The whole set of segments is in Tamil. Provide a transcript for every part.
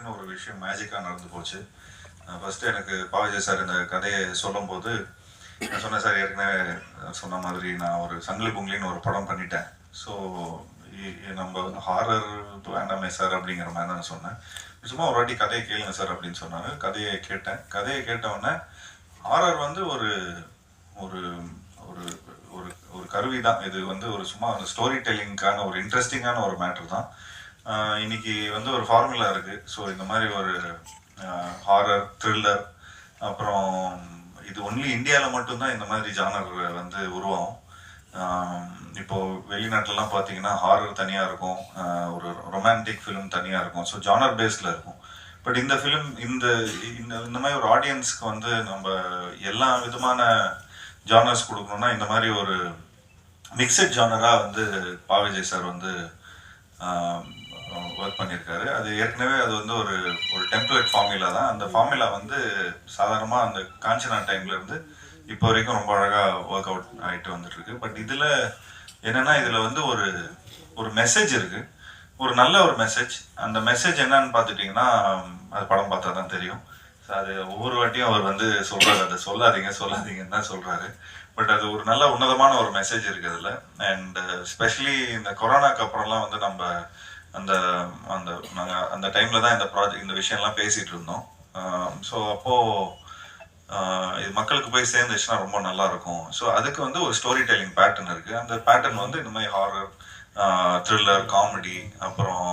டக்குன்னு ஒரு விஷயம் மேஜிக்காக நடந்து போச்சு. ஃபஸ்ட்டு எனக்கு பாவஜி சார் இந்த கதையை சொல்லும்போது நான் சொன்னேன் சார் ஏற்கனவே சொன்ன மாதிரி நான் ஒரு சங்கிலி பொங்கலின்னு ஒரு படம் பண்ணிட்டேன். ஸோ நம்ம ஹாரர் வேண்டாமே சார் அப்படிங்கிற மாதிரி தான் சொன்னேன். சும்மா ஒரு வாட்டி கதையை கேளுங்க சார் அப்படின்னு சொன்னாங்க. கதையை கேட்டேன். கதையை கேட்டவுடனே ஹாரர் வந்து ஒரு ஒரு ஒரு ஒரு ஒரு கருவி தான் இது வந்து ஒரு சும்மா ஸ்டோரி டெல்லிங்கான ஒரு இன்ட்ரெஸ்டிங்கான ஒரு மேட்டர் தான். இன்னைக்கு வந்து ஒரு ஃபார்முலா இருக்கு. ஸோ இந்த மாதிரி ஒரு ஹாரர் த்ரில்லர் அப்புறம் இது ஒன்லி இந்தியாவில் மட்டும்தான் இந்த மாதிரி ஜானர் வந்து உருவாகும். இப்போ வெளிநாட்டிலலாம் பார்த்தீங்கன்னா ஹாரர் தனியாக இருக்கும். ஒரு ரொமான்டிக் ஃபிலிம் தனியாக இருக்கும். ஸோ ஜானர் பேஸில் இருக்கும். பட் இந்த ஃபிலிம் இந்த இந்த இந்த மாதிரி ஒரு ஆடியன்ஸ்க்கு வந்து நம்ம எல்லா விதமான ஜானர்ஸ் கொடுக்கணும்னா இந்த மாதிரி ஒரு மிக்சட் ஜானராக வந்து பாவிஜய் சார் வந்து ஒர்க் பண்ணியிருக்காரு. அது ஏற்கனவே அது வந்து ஒரு ஒரு டெம்ப்ளேட் ஃபார்முலா தான். அந்த ஃபார்முலா வந்து சாதாரணமாக அந்த காஞ்சனா டைம்ல இருந்து இப்போ வரைக்கும் ரொம்ப அழகாக ஒர்க் அவுட் ஆகிட்டு வந்துட்டுருக்கு. பட் இதில் என்னென்னா இதில் வந்து ஒரு ஒரு மெசேஜ் இருக்குது ஒரு நல்ல ஒரு மெசேஜ் அந்த மெசேஜ் என்னன்னு பார்த்துட்டிங்கன்னா அது படம் பார்த்தா தான் தெரியும். ஸோ அது ஒவ்வொரு வாட்டியும் அவர் வந்து சொல்கிறாரு அதை சொல்லாதீங்க சொல்லாதீங்கன்னு தான் சொல்கிறாரு பட் அது ஒரு நல்ல உன்னதமான ஒரு மெசேஜ் இருக்குது அதில். அண்ட் ஸ்பெஷலி இந்த கொரோனாக்கு அப்புறம்லாம் வந்து நம்ம அந்த அந்த நாங்கள் அந்த டைமில் தான் இந்த ப்ராஜெக்ட் இந்த விஷயம்லாம் பேசிகிட்டு இருந்தோம். ஸோ அப்போது இது மக்களுக்கு போய் சேர்ந்துச்சுன்னா ரொம்ப நல்லாயிருக்கும். ஸோ அதுக்கு வந்து ஒரு ஸ்டோரி டெல்லிங் பேட்டர்ன் இருக்குது அந்த பேட்டர்ன் வந்து இந்த மாதிரி ஹாரர் த்ரில்லர் காமெடி அப்புறம்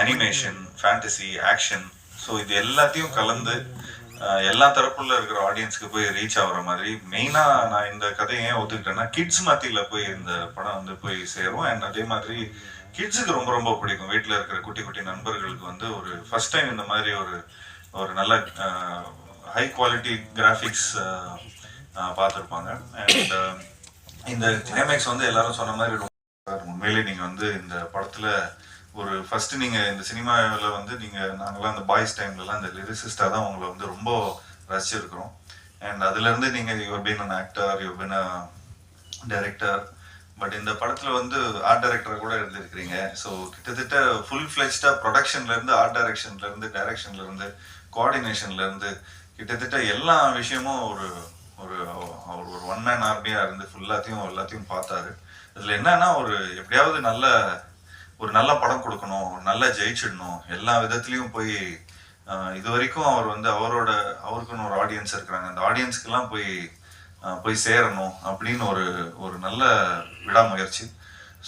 அனிமேஷன் ஃபேண்டசி ஆக்ஷன் ஸோ இது எல்லாத்தையும் கலந்து எல்லா தரப்புல இருக்கிற ஆடியன்ஸ்க்கு போய் ரீச் ஆகுற மாதிரி. மெயினாக நான் இந்த கதையை ஏன் ஒத்துக்கிட்டேன்னா கிட்ஸ் மத்தியில் போய் இந்த படம் வந்து போய் சேரும். அண்ட் அதே மாதிரி கிட்ஸுக்கு ரொம்ப ரொம்ப பிடிக்கும். வீட்டில் இருக்கிற குட்டி குட்டி நண்பர்களுக்கு வந்து ஒரு ஃபர்ஸ்ட் டைம் இந்த மாதிரி ஒரு ஒரு நல்ல ஹை குவாலிட்டி கிராஃபிக்ஸ் பார்த்துருப்பாங்க. அண்ட் இந்த கிளைமேக்ஸ் வந்து எல்லாரும் சொன்ன மாதிரி ரொம்ப உண்மையிலே நீங்கள் வந்து இந்த படத்தில் ஒரு ஃபர்ஸ்ட் நீங்கள் இந்த சினிமாவில் வந்து நீங்கள் நாங்கெல்லாம் அந்த பாய்ஸ் டைம்லலாம் இந்த லிரிசிஸ்டாக தான் உங்களை வந்து ரொம்ப ரசிச்சிருக்கிறோம். அண்ட் அதுலேருந்து நீங்கள் your been an actor your been a director but இந்த படத்துல வந்து ஆர்ட் டைரக்டர் கூட இருந்திருக்கிறீங்க. ஸோ கிட்டத்தட்ட ஃபுல் ஃபிளெஜ்டா ப்ரொடக்ஷன்ல இருந்து ஆர்ட் டைரக்ஷன்ல இருந்து டைரக்ஷன்ல இருந்து கோஆர்டினேஷன்ல இருந்து கிட்டத்தட்ட எல்லா விஷயமும் ஒரு ஒரு அவர் ஒரு ஒன் மேன் ஆர்மியா இருந்து ஃபுல்லாத்தையும் எல்லாத்தையும் பார்த்தாரு. இதுல என்னன்னா ஒரு எப்படியாவது நல்ல ஒரு நல்ல படம் கொடுக்கணும் நல்லா ஜெயிச்சிடணும். எல்லா விதத்துலயும் போய் இது வரைக்கும் அவர் வந்து அவரோட அவருக்குன்னு ஒரு ஆடியன்ஸ் இருக்கிறாங்க. அந்த ஆடியன்ஸ்க்கெல்லாம் போய் போய் சேரணும் அப்படின்னு ஒரு ஒரு நல்ல விடாமுயற்சி.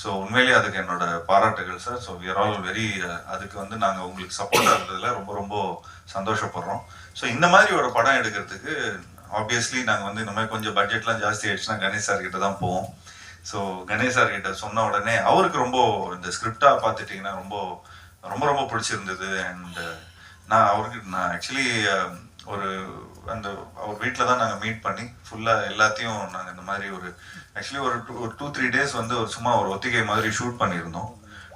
ஸோ உண்மையிலேயே அதுக்கு என்னோட பாராட்டுகள் sir so we're all very அதுக்கு வந்து நாங்கள் உங்களுக்கு சப்போர்ட் இருந்ததில் ரொம்ப ரொம்ப சந்தோஷப்படுறோம். ஸோ இந்த மாதிரி ஒரு படம் எடுக்கிறதுக்கு ஆப்வியஸ்லி நாங்கள் வந்து இந்த மாதிரி கொஞ்சம் பட்ஜெட்லாம் ஜாஸ்தி ஆயிடுச்சுன்னா கணேஷ் சார் கிட்ட தான் போவோம். ஸோ கணேஷ் சார் கிட்ட சொன்ன உடனே அவருக்கு ரொம்ப இந்த ஸ்கிரிப்டா பார்த்துட்டிங்கன்னா ரொம்ப ரொம்ப ரொம்ப பிடிச்சிருந்தது. அண்ட் நான் அவருக்கு நான் ஆக்சுவலி ஒரு அந்த அவர் வீட்டில் தான் நாங்கள் மீட் பண்ணி ஃபுல்லாக எல்லாத்தையும் நாங்கள் இந்த மாதிரி ஒரு ஆக்சுவலி ஒரு டூ ஒரு டூ த்ரீ டேஸ் வந்து ஒரு சும்மா ஒரு ஒத்திகை மாதிரி ஷூட் பண்ணியிருந்தோம்.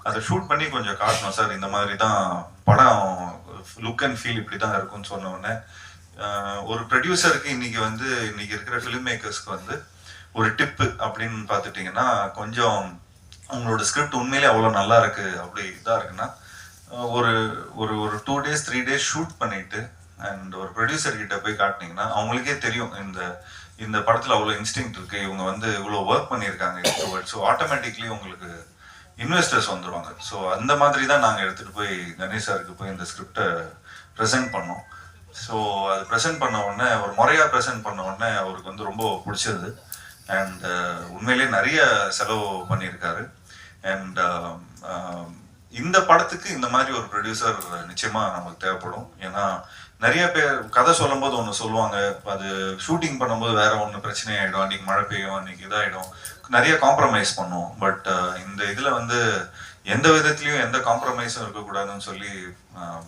அதை ஷூட் பண்ணி கொஞ்சம் காட்டணும் சார் இந்த மாதிரி தான் படம் லுக் அண்ட் ஃபீல் இப்படி தான் இருக்கும்னு சொன்ன உடனே ஒரு ப்ரொடியூசருக்கு இன்னைக்கு வந்து இன்னைக்கு இருக்கிற ஃபிலிம் மேக்கர்ஸ்க்கு வந்து ஒரு டிப்பு அப்படின்னு பார்த்துட்டிங்கன்னா கொஞ்சம் உங்களோட ஸ்கிரிப்ட் உண்மையிலே அவ்வளோ நல்லா இருக்கு அப்படி இதாக இருக்குன்னா ஒரு ஒரு ஒரு two days three days shoot பண்ணிட்டு அண்ட் ஒரு ப்ரொடியூசர் கிட்ட போய் காட்டினீங்கன்னா அவங்களுக்கே தெரியும் இந்த இந்த படத்தில் அவ்வளோ இன்ஸ்டிங் இருக்கு இவங்க வந்து இவ்வளோ ஒர்க் பண்ணியிருக்காங்க ஸோ ஆட்டோமேட்டிக்லி உங்களுக்கு இன்வெஸ்டர்ஸ் வந்துருவாங்க. ஸோ அந்த மாதிரி தான் நாங்கள் எடுத்துகிட்டு போய் கணேஷ் சாருக்கு போய் இந்த ஸ்கிரிப்டை ப்ரெசென்ட் பண்ணோம். ஸோ அது ப்ரெசென்ட் பண்ண உடனே ஒரு முறையாக ப்ரெசென்ட் பண்ண உடனே அவருக்கு வந்து ரொம்ப பிடிச்சது. அண்ட் உண்மையிலேயே நிறைய செலவு பண்ணியிருக்காரு. அண்ட் இந்த படத்துக்கு இந்த மாதிரி ஒரு ப்ரொடியூசர் நிச்சயமா நமக்கு தேவைப்படும். ஏன்னா நிறைய பேர் கதை சொல்லும்போது ஒன்று சொல்லுவாங்க. அது ஷூட்டிங் பண்ணும்போது வேற ஒன்று பிரச்சனை ஆகிடும் அன்னைக்கு மழை பெய்யும் அன்னைக்கு இதாகிடும் நிறைய காம்ப்ரமைஸ் பண்ணுவோம். பட் இந்த இதுல வந்து எந்த விதத்துலயும் எந்த காம்ப்ரமைஸும் இருக்கக்கூடாதுன்னு சொல்லி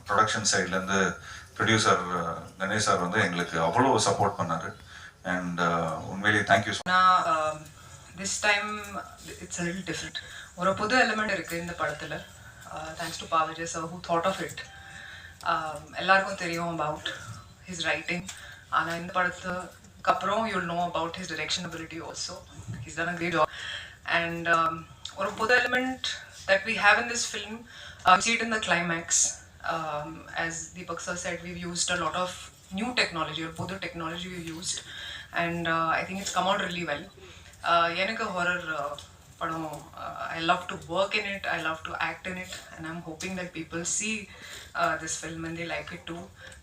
ப்ரொடக்ஷன் சைட்ல இருந்து ப்ரொடியூசர் கணேஷ் சார் வந்து எங்களுக்கு அவ்வளோ சப்போர்ட் பண்ணாரு. அண்ட் உண்மையிலேயே தேங்க்யூ நான் this time it's little different ஒரு புது எலிமெண்ட் இருக்குது இந்த படத்தில். Thanks to பாவஜே sir who thought of it எல்லாருக்கும் தெரியும் அபவுட் ஹிஸ் ரைட்டிங் ஆனால் இந்த படத்துக்கு அப்புறம் you'll know about his direction ability also he's done a great job and ஒரு புது element that we have in this film seat in the climax Um, as Deepak sir said, we've used a lot of new technology or both the technology we've used, and uh, I think it's come out really well. Uh, எனக்கு horror uh, படம் uh, I love to work in it, I love to act in it, and I'm hoping that people see uh, this film and they like it too.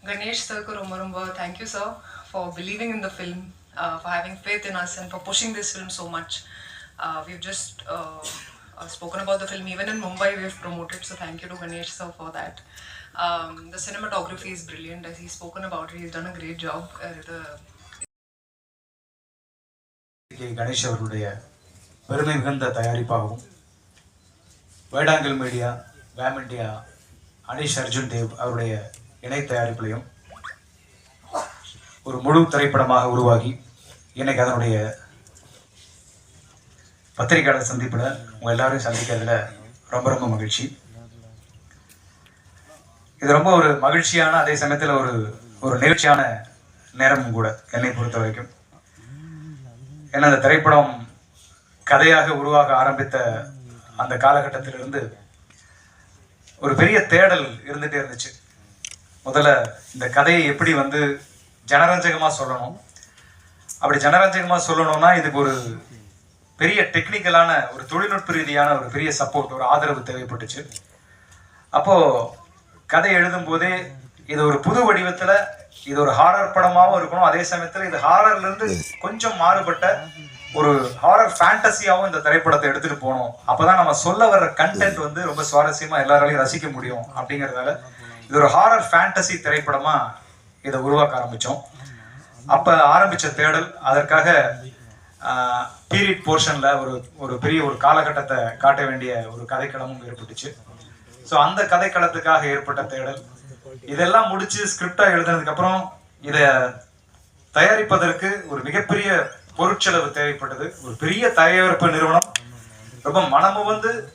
Ganesh sir, ko romba romba thank you sir for believing in the film, uh, for having faith in us, and for pushing this film so much. Uh, we've just uh, uh, spoken about the film even in Mumbai. We've promoted, so thank you to Ganesh sir for that. Um, the cinematography is brilliant, as he's spoken about it. He's done a great job. Uh, the K Ganesh அவர்களுடைய பெருமை மிகுந்த தயாரிப்பாகவும் வேடாங்கல் மீடியா வேம் இண்டியா அனீஷ் அர்ஜுன் தேவ் அவருடைய இணை தயாரிப்பிலையும் ஒரு முழு திரைப்படமாக உருவாகி இன்னைக்கு அதனுடைய பத்திரிகையாளர் சந்திப்பில் உங்கள் எல்லாரையும் சந்திக்கிறதுல ரொம்ப ரொம்ப மகிழ்ச்சி. இது ரொம்ப ஒரு மகிழ்ச்சியான அதே சமயத்தில் ஒரு ஒரு நிகழ்ச்சியான நேரமும் கூட என்னை பொறுத்த வரைக்கும். ஏன்னா அந்த திரைப்படம் கதையாக உருவாக ஆரம்பித்த அந்த காலகட்டத்திலிருந்து ஒரு பெரிய தேடல் இருந்துகிட்டே இருந்துச்சு. முதல்ல இந்த கதையை எப்படி வந்து ஜனரஞ்சகமா சொல்லணும்? அப்படி ஜனரஞ்சகமா சொல்லணும்னா இதுக்கு ஒரு பெரிய டெக்னிக்கலான ஒரு தொழில்நுட்ப ரீதியான ஒரு பெரிய சப்போர்ட் ஒரு ஆதரவு தேவைப்பட்டுச்சு. அப்போ கதை எழுதும் போதே இது ஒரு புது வடிவத்துல இது ஒரு ஹாரர் படமாகவும் இருக்கணும். அதே சமயத்தில் இது ஹாரர்லேருந்து கொஞ்சம் மாறுபட்ட ஒரு ஹாரர் ஃபேண்டசியாவும் இந்த திரைப்படத்தை எடுத்துட்டு போகணும். அப்பதான் நம்ம சொல்ல வர்ற கண்டென்ட் வந்து ரொம்ப சுவாரஸ்யமா எல்லாராலையும் ரசிக்க முடியும் அப்படிங்கறதால இது ஒரு ஹாரர் ஃபேண்டசி திரைப்படமா இதை உருவாக்க ஆரம்பிச்சோம். அப்ப ஆரம்பிச்ச தேடல் அதற்காக பீரியட் போர்ஷன்ல ஒரு ஒரு பெரிய ஒரு காலகட்டத்தை காட்ட வேண்டிய ஒரு கதைக்களமும் ஏற்பட்டுச்சு. ஸோ அந்த கதைக்களத்துக்காக ஏற்பட்ட தேடல் இதெல்லாம் முடிச்சு ஸ்கிரிப்டா எழுதுனதுக்கு அப்புறம் இதை தயாரிப்பதற்கு ஒரு மிகப்பெரிய பொருட்செலவு தேவைப்பட்டது. ஒரு பெரிய தயாரிப்பு நிறுவனம். ரொம்ப மனமு வந்து